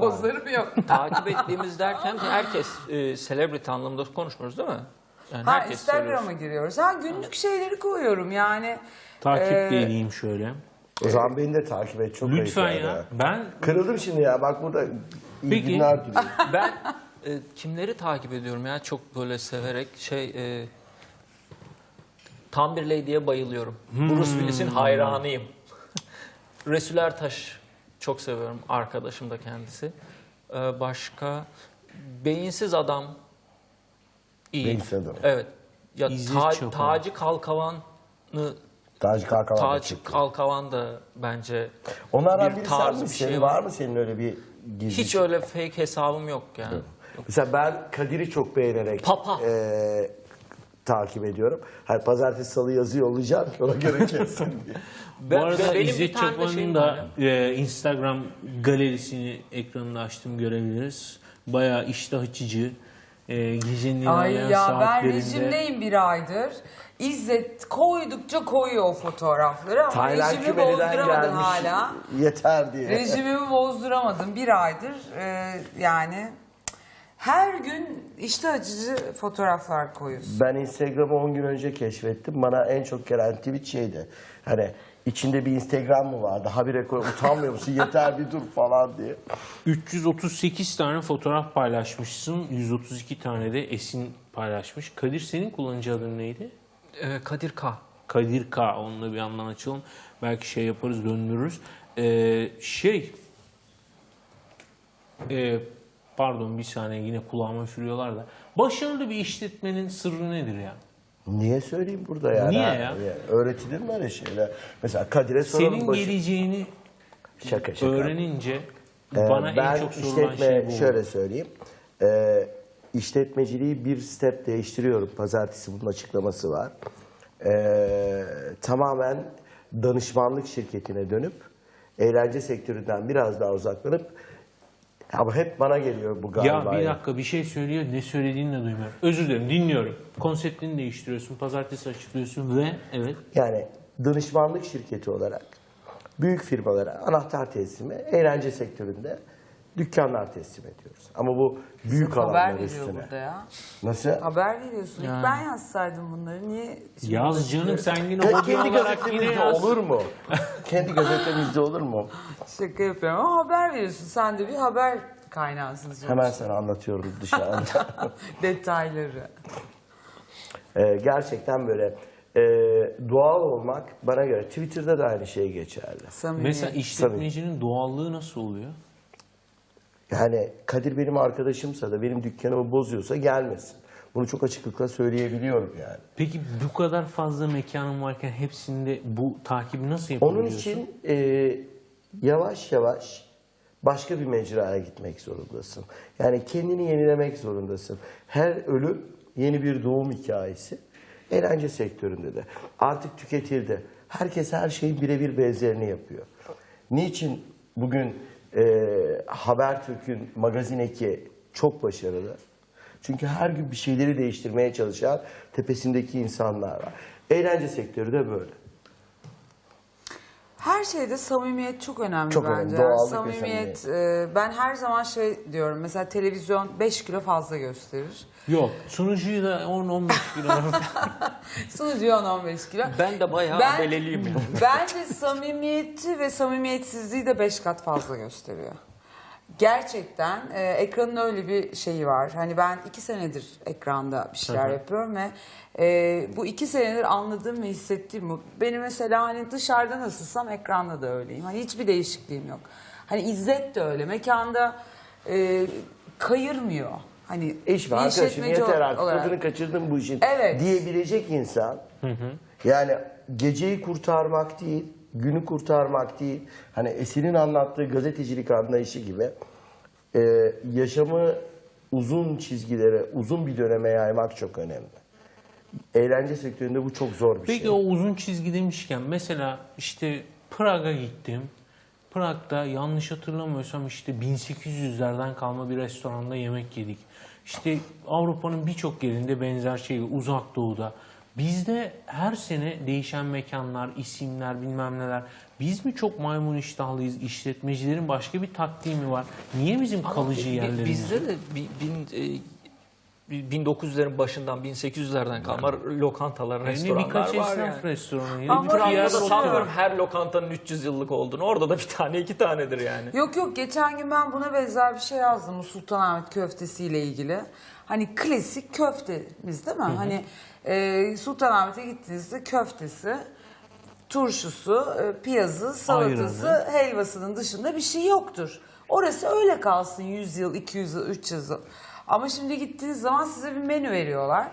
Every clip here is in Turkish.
Pozlarım yok. Takip ettiğimiz derken herkes e, celebrity anlamında konuşmuyoruz değil mi? Yani Ha herkes Instagram'a giriyoruz. Ha günlük şeyleri koyuyorum yani. Takip Ee, de edeyim şöyle. O zaman beni de takip et. Çok Lütfen ayıp ya. yani. Ben Kırıldım şimdi ya. Bak burada iyi Peki. günler diliyorum. Ben e, kimleri takip ediyorum ya çok böyle severek şey e, Tam bir Lady'ye bayılıyorum. Bruce Willis'in hayranıyım. Resul Ertaş çok seviyorum. Arkadaşım da kendisi. E, başka Beyinsiz Adam iyi. Beyinsiz Adam. Evet. Ya Ta- Çapan. Taci Kalkavan'ı Taci Kalkavan da Taci. Kalkavan da bence Onlardan bir biri sen misin? bir şey var. var. mı senin öyle bir gizli? hiç öyle fake hesabım yok yani. Mesela ben Kadir'i çok beğenerek Papa. eee, takip ediyorum. Her pazartesi salı yazı yollayacağım ki ona göre kessin diye. bu Ben- arada benim bir İzzet tane şeyim da var e, Instagram galerisini ekranında açtım görebiliriz. Bayağı iştah açıcı. E, gecenin Ay ilerleyen ya ben saatlerinde. rejimdeyim bir aydır. İzzet koydukça koyuyor o fotoğrafları ama Taylan rejimi Kümeli'den bozduramadım gelmiş hala. yeter diye. Rejimimi bozduramadım bir aydır. Ee, yani her gün işte acıcı fotoğraflar koyuyorsun. Ben Instagram'ı 10 gün önce keşfettim. Bana en çok gelen tweet şeydi. Hani içinde bir Instagram mı vardı? Habire koy utanmıyor musun? Yeter bir dur falan diye. 338 tane fotoğraf paylaşmışsın. 132 tane de Esin paylaşmış. Kadir senin kullanıcı adın neydi? E, Kadir K. Kadir K. Onunla bir yandan açalım. Belki şey yaparız döndürürüz. Ee, şey ee, pardon bir saniye yine kulağıma üfürüyorlar da. Başarılı bir işletmenin sırrı nedir ya? Niye söyleyeyim burada yani? Niye ya? Öğretilir mi öyle şeyler? Mesela Kadir'e soralım. Senin başı- geleceğini Şaka şaka. öğrenince Ee, bana ben en çok sorulan şey bu. şöyle söyleyeyim. Ee, işletmeciliği bir step değiştiriyorum. Pazartesi bunun açıklaması var. Ee, tamamen danışmanlık şirketine dönüp eğlence sektöründen biraz daha uzaklanıp ama hep bana geliyor bu galiba. Ya bir dakika bir şey söylüyor ne söylediğini de duymuyorum. Özür dilerim dinliyorum. Konseptini değiştiriyorsun. Pazartesi açıklıyorsun ve evet Yani danışmanlık şirketi olarak büyük firmalara anahtar teslimi eğlence sektöründe dükkanlar teslim ediyoruz. Ama bu büyük Haber alanlar veriyor üstüne. burada ya. Nasıl? Haber veriyorsun. İlk Yani. ben yazsaydım bunları. Niye? şimdi yaz canım sen yine hobi kendi olarak yine gazetemizde yaz. olur mu? kendi gazetemizde olur mu? Şaka yapıyorum ama haber veriyorsun. Sen de bir haber kaynağısın sonuçta. Hemen sana anlatıyorum dışarıda. Detayları. Ee, gerçekten böyle e, doğal olmak bana göre Twitter'da da aynı şey geçerli. Samimi. Mesela işletmecinin doğallığı nasıl oluyor? Yani Kadir benim arkadaşımsa da benim dükkanımı bozuyorsa gelmesin. Bunu çok açıklıkla söyleyebiliyorum yani. Peki bu kadar fazla mekanın varken hepsinde bu takibi nasıl Onun yapabiliyorsun? için e, yavaş yavaş başka bir mecraya gitmek zorundasın. Yani kendini yenilemek zorundasın. Her ölüm yeni bir doğum hikayesi. Eğlence sektöründe de. Artık tüketildi. Herkes her şeyin birebir benzerini yapıyor. Niçin bugün e, Habertürk'ün magazin eki çok başarılı? Çünkü her gün bir şeyleri değiştirmeye çalışan tepesindeki insanlar var. Eğlence sektörü de böyle. Her şeyde samimiyet çok önemli Çok bence. önemli, doğallık ve samimiyet, e, ben her zaman şey diyorum. Mesela televizyon 5 kilo fazla gösterir. Yok sunucuyu da 10-15 kilo Sunucu 10-15 kilo. Ben de bayağı Ben- beleliyim yani. Bence samimiyeti ve samimiyetsizliği de 5 kat fazla gösteriyor. Gerçekten e, ekranın öyle bir şeyi var. Hani ben iki senedir ekranda bir şeyler Hı hı. yapıyorum ve e, bu iki senedir anladığım ve hissettiğim bu. Benim mesela hani dışarıda nasılsam ekranda da öyleyim. Hani hiçbir değişikliğim yok. Hani İzzet de öyle. Mekanda e, kayırmıyor. Hani İş var bir arkadaşım işletmeci yeter artık olarak. tadını kaçırdım bu işin Evet. diyebilecek insan yani geceyi kurtarmak değil günü kurtarmak değil hani Esin'in anlattığı gazetecilik anlayışı gibi e, yaşamı uzun çizgilere uzun bir döneme yaymak çok önemli. Eğlence sektöründe bu çok zor bir Peki şey. o uzun çizgi demişken mesela işte Prag'a gittim. Prag'da yanlış hatırlamıyorsam işte 1800'lerden kalma bir restoranda yemek yedik. İşte Avrupa'nın birçok yerinde benzer şey uzak doğuda Bizde her sene değişen mekanlar, isimler, bilmem neler. Biz mi çok maymun iştahlıyız? İşletmecilerin başka bir taktiği mi var? Niye bizim kalıcı Bi- yerlerimiz? Bizde de bi- bin, e, 1900'lerin başından 1800'lerden kalma lokantalar, Yani restoranlar birkaç var esnaf yani. restoranı. Ama bir sanmıyorum her lokantanın 300 yıllık olduğunu. Orada da bir tane iki tanedir yani. Yok yok geçen gün ben buna benzer bir şey yazdım Sultanahmet köftesiyle ilgili. Hani klasik köftemiz değil mi? Hani e, Sultanahmet'e gittiğinizde köftesi, turşusu, e, piyazı, salatası, Ayranı. helvasının dışında bir şey yoktur. Orası öyle kalsın 100 yıl, 200 yıl, 300 yıl. Ama şimdi gittiğiniz zaman size bir menü veriyorlar.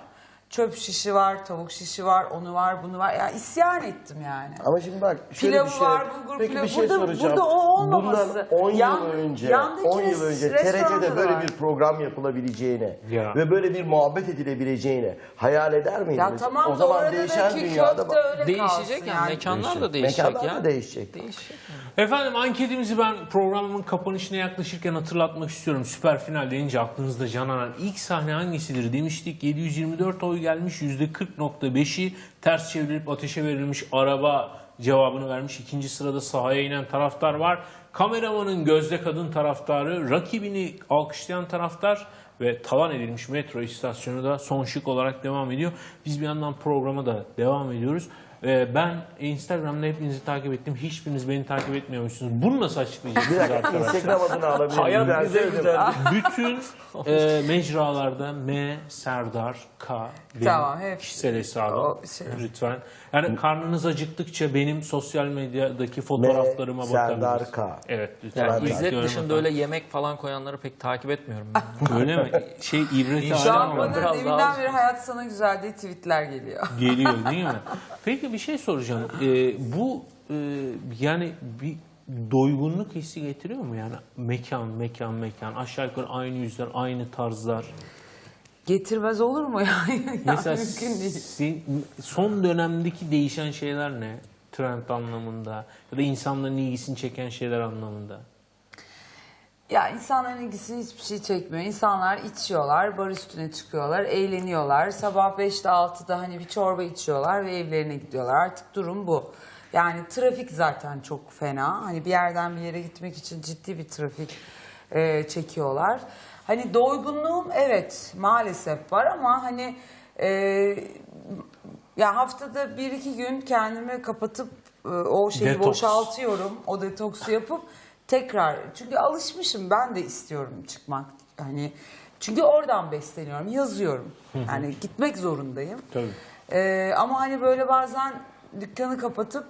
Çöp şişi var, tavuk şişi var, onu var, bunu var. Ya isyan ettim yani. Ama şimdi bak şöyle Pilavı bir şey. var, bulgur Peki pilavı. bir şey Burada- soracağım. burada o olmaması. Bundan 10 yıl Yan- önce, yandaki 10 yıl önce restoranda TRT'de da böyle var. bir program yapılabileceğine Ya. ve böyle bir muhabbet edilebileceğine hayal eder miydiniz? Ya tamam o zaman değişen da dünyada bak- öyle Değişecek kalsın yani, mekanlar da değişecek Mekanlar ya. da değişecek. Değişecek. Efendim anketimizi ben programımın kapanışına yaklaşırken hatırlatmak istiyorum. Süper final deyince aklınızda canaran ilk sahne hangisidir demiştik. 724 oy gelmiş %40.5'i ters çevrilip ateşe verilmiş araba cevabını vermiş. İkinci sırada sahaya inen taraftar var. Kameramanın gözde kadın taraftarı, rakibini alkışlayan taraftar ve talan edilmiş metro istasyonu da son şık olarak devam ediyor. Biz bir yandan programa da devam ediyoruz. Ee, ben Instagram'da hepinizi takip ettim. Hiçbiriniz beni takip etmiyormuşsunuz. Bunu nasıl Bir açıklayacaksınız dakika arkadaşlar? Instagram adını alabilir Hayat bize güzeldi. Bütün e, mecralarda M Serdar K benim Tamam, hep- kişisel hesabım. o şey. Lütfen. Yani karnınız acıktıkça benim sosyal medyadaki fotoğraflarıma M Serdar. K. Evet lütfen. Ben İlk İzzet görme dışında falan. öyle yemek falan koyanları pek takip etmiyorum ben. Öyle mi? Şey ibreti İnşallah Şu alem an ama bana biraz deminden beri hayat sana güzel diye tweetler geliyor. geliyor değil mi? Peki bir şey soracağım. Ee, bu e, yani bir doygunluk hissi getiriyor mu yani mekan mekan mekan aşağı yukarı aynı yüzler aynı tarzlar Getirmez olur mu yani? yani Mesela mümkün değil. sin- son dönemdeki değişen şeyler ne? Trend anlamında ya da insanların ilgisini çeken şeyler anlamında. Ya insanların ilgisini hiçbir şey çekmiyor. İnsanlar içiyorlar, bar üstüne çıkıyorlar, eğleniyorlar. Sabah 5'te 6'da hani bir çorba içiyorlar ve evlerine gidiyorlar. Artık durum bu. Yani trafik zaten çok fena. Hani bir yerden bir yere gitmek için ciddi bir trafik e, çekiyorlar. Hani doygunluğum evet maalesef var ama hani e, ya haftada bir iki gün kendimi kapatıp e, o şeyi Detoks. boşaltıyorum. O detoksu yapıp tekrar çünkü alışmışım ben de istiyorum çıkmak. Hani çünkü oradan besleniyorum, yazıyorum. Yani gitmek zorundayım. Tabii. Ee, ama hani böyle bazen dükkanı kapatıp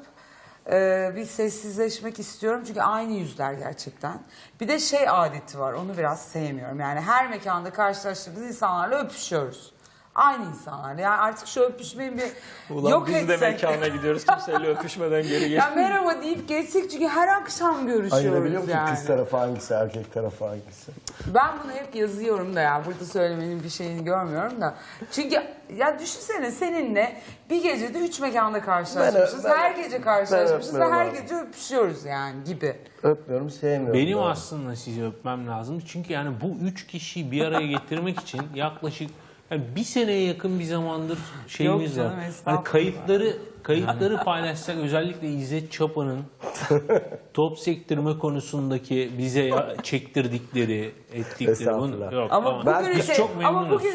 e, bir sessizleşmek istiyorum. Çünkü aynı yüzler gerçekten. Bir de şey adeti var onu biraz sevmiyorum. Yani her mekanda karşılaştığımız insanlarla öpüşüyoruz. Aynı insanlarla. Yani artık şu öpüşmeyi bir Ulan yok biz de etsek. mekana gidiyoruz kimseyle öpüşmeden geri Ya geliyoruz. merhaba deyip geçsek çünkü her akşam görüşüyoruz Ayırabiliyor musun yani. kız tarafı hangisi, erkek tarafı hangisi? Ben bunu hep yazıyorum da ya burada söylemenin bir şeyini görmüyorum da. Çünkü ya düşünsene seninle bir gecede üç mekanda karşılaşmışız. Ben- ben- her gece karşılaşmışız ve her öpmüyorum gece öpüşüyoruz yani gibi. Öpmüyorum, sevmiyorum. Benim ben. aslında sizi öpmem lazım. Çünkü yani bu üç kişiyi bir araya getirmek için yaklaşık yani bir seneye yakın bir zamandır şeyimiz Yok var. canım, Hani kayıtları kayıtları paylaşsak özellikle İzzet Çapa'nın top sektirme konusundaki bize ya- çektirdikleri, ettikleri bunu. Yok, Ama Ben- bugün biz şey, çok ama memnunuz. bugün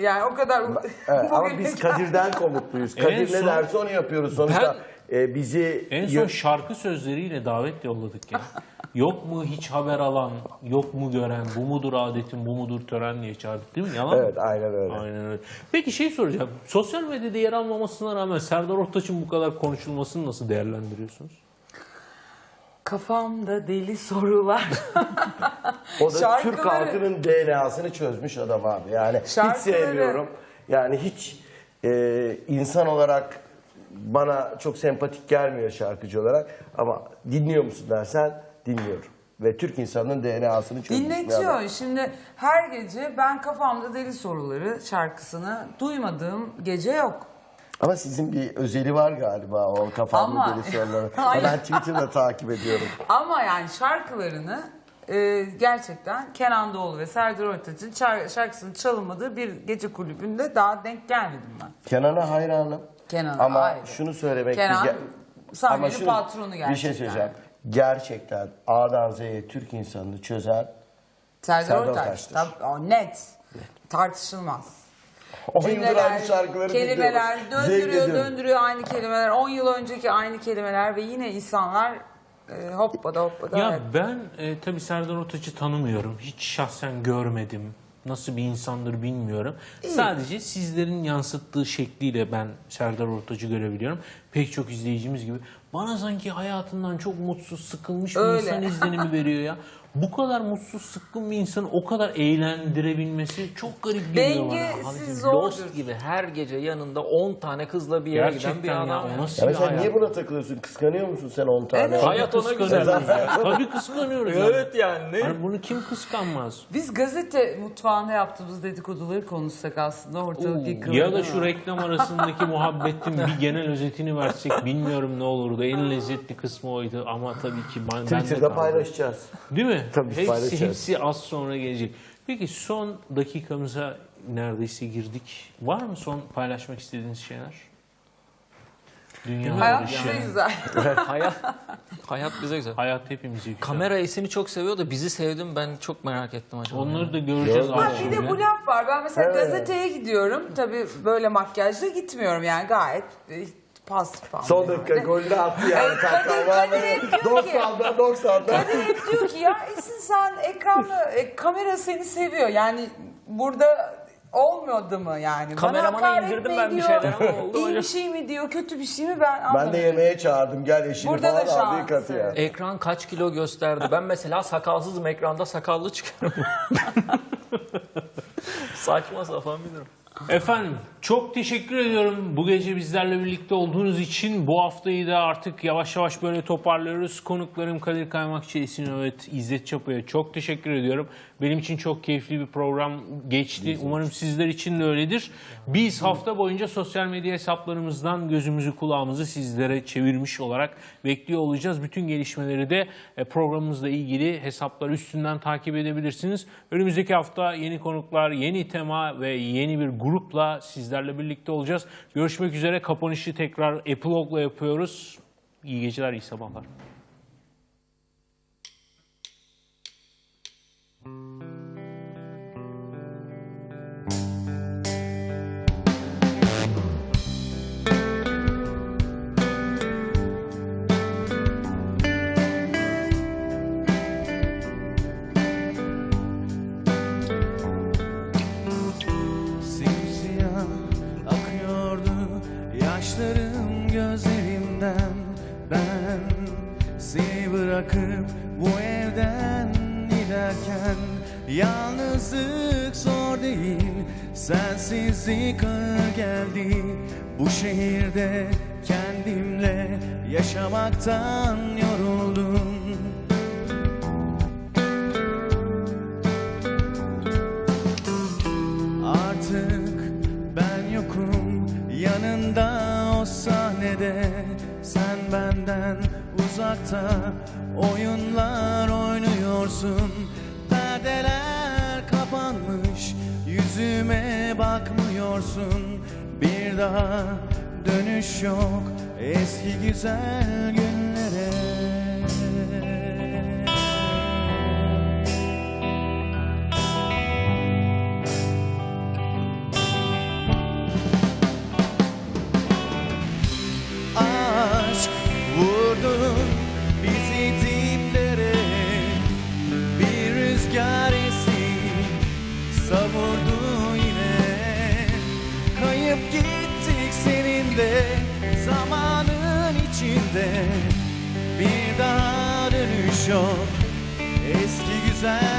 yani o kadar Evet, ama bugün- biz Kadir'den komutluyuz. Kadir ne son- derse onu yapıyoruz. Sonuçta e, bizi En son şarkı sözleriyle davet yolladık ya. yok mu hiç haber alan, yok mu gören, bu mudur adetin, bu mudur tören diye çağırdık değil mi? Yalan mı? Evet, aynen öyle. Aynen öyle. Peki şey soracağım. Sosyal medyada yer almamasına rağmen Serdar Ortaç'ın bu kadar konuşulmasını nasıl değerlendiriyorsunuz? kafamda deli sorular. O da Şarkıları- Türk halkının DNA'sını çözmüş adam abi. Yani hiç Şarkıları- sevmiyorum. Yani hiç e, insan olarak bana çok sempatik gelmiyor şarkıcı olarak. Ama dinliyor musun dersen dinliyorum. Ve Türk insanının DNA'sını çözmüş. Dinletiyor. Şimdi her gece ben kafamda deli soruları şarkısını duymadığım gece yok. Ama sizin bir özeli var galiba o kafamda Ama- deli soruları. Hayır. ben Twitter'da takip ediyorum. Ama yani şarkılarını e, gerçekten Kenan Doğulu ve Serdar Ortaç'ın çar- şarkısının çalınmadığı bir gece kulübünde daha denk gelmedim ben. Kenan'a hayranım. Kenan'a Ama ayrı. şunu söylemek Kenan sahnenin Ama şunu- patronu gerçekten. Bir şey söyleyeceğim. Gerçekten A'dan Z'ye Türk insanını çözen Serdar, Serdar Ortaç. Ortaç'tır. Tabii, o net. Tartışılmaz. 10 yıldır Cümleler, aynı şarkıları kelimeler dinliyoruz. Zevk döndürüyor döndürüyor aynı kelimeler. 10 yıl önceki aynı kelimeler ve yine insanlar e, hoppada hoppada. Ya evet. ben e, tabii Serdar Ortaç'ı tanımıyorum. Hiç şahsen görmedim. Nasıl bir insandır bilmiyorum. Sadece sizlerin yansıttığı şekliyle ben Serdar Ortaç'ı görebiliyorum. Pek çok izleyicimiz gibi. Bana sanki hayatından çok mutsuz, sıkılmış bir Öyle. insan izlenimi veriyor ya. Bu kadar mutsuz, sıkkın bir insanı o kadar eğlendirebilmesi çok garip geliyor bana. Dengesiz Lost zordur. gibi her gece yanında 10 tane kızla bir yere giden bir Gerçekten adam. ya. nasıl Ya bir mesela hayat? niye buna takılıyorsun? Kıskanıyor musun sen 10 tane? Evet. Hayat ona güzel. Kıskanıyoruz ya. Tabii kıskanıyoruz. Evet yani. Ne? Hani bunu kim kıskanmaz? Biz gazete mutfağında yaptığımız dedikoduları konuşsak aslında ortalık yıkılır. Ya da şu reklam arasındaki muhabbetin bir genel özetini versek bilmiyorum ne olurdu. En lezzetli kısmı oydu ama tabii ki ben, ben de Twitter'da kaldım. paylaşacağız. Değil mi? Tabii, hepsi, paylaşacağız. hepsi az sonra gelecek. Peki son dakikamıza neredeyse girdik. Var mı son paylaşmak istediğiniz şeyler? Dünya Hayat bize güzel. hayat, hayat bize güzel. Hayat hepimizi güzel. Kamera esini çok seviyor da bizi sevdim ben çok merak ettim acaba. Onları da göreceğiz az bir de bu laf var. Ben mesela Evet. gazeteye gidiyorum. Tabii böyle makyajla gitmiyorum yani gayet e, pas falan. Son dakika golünü attı yani. Ay, Kadir- Kadir hep diyor ki- 90'da 90'da. Kadir hep diyor ki ya Esin sen ekranla e, kamera seni seviyor. Yani burada olmuyordu mu yani? Kameramana indirdim ben bir ediyor, şeyler ama oldu İyi hocam. bir şey mi diyor, kötü bir şey mi ben Ben de yemeğe çağırdım gel eşini Burada da falan aldı şans, katı ya. evet. Ekran kaç kilo gösterdi? Ben mesela sakalsızım ekranda sakallı çıkıyorum. Saçma sapan bir durum. Efendim çok teşekkür ediyorum bu gece bizlerle birlikte olduğunuz için. Bu haftayı da artık yavaş yavaş böyle toparlıyoruz. Konuklarım Kadir Kaymakçı, Esin Övet, İzzet Çapa'ya çok teşekkür ediyorum. Benim için çok keyifli bir program geçti. Umarım sizler için de öyledir. Biz hafta boyunca sosyal medya hesaplarımızdan gözümüzü kulağımızı sizlere çevirmiş olarak bekliyor olacağız. Bütün gelişmeleri de e, programımızla ilgili hesaplar üstünden takip edebilirsiniz. Önümüzdeki hafta yeni konuklar, yeni tema ve yeni bir grupla sizlerle birlikte olacağız. Görüşmek üzere. Kapanışı tekrar Epilog'la yapıyoruz. İyi geceler, iyi sabahlar. Bırakıp bu evden giderken Yalnızlık zor değil sensizlik ağır geldi. Bu şehirde kendimle yaşamaktan yoruldum. Artık ben yokum yanında o sahnede Sen benden uzakta oyunlar oynuyorsun. Perdeler kapanmış yüzüme bakmıyorsun. Bir daha dönüş yok eski güzel günlere gittik seninle zamanın içinde. Bir daha dönüş yok. Eski güzel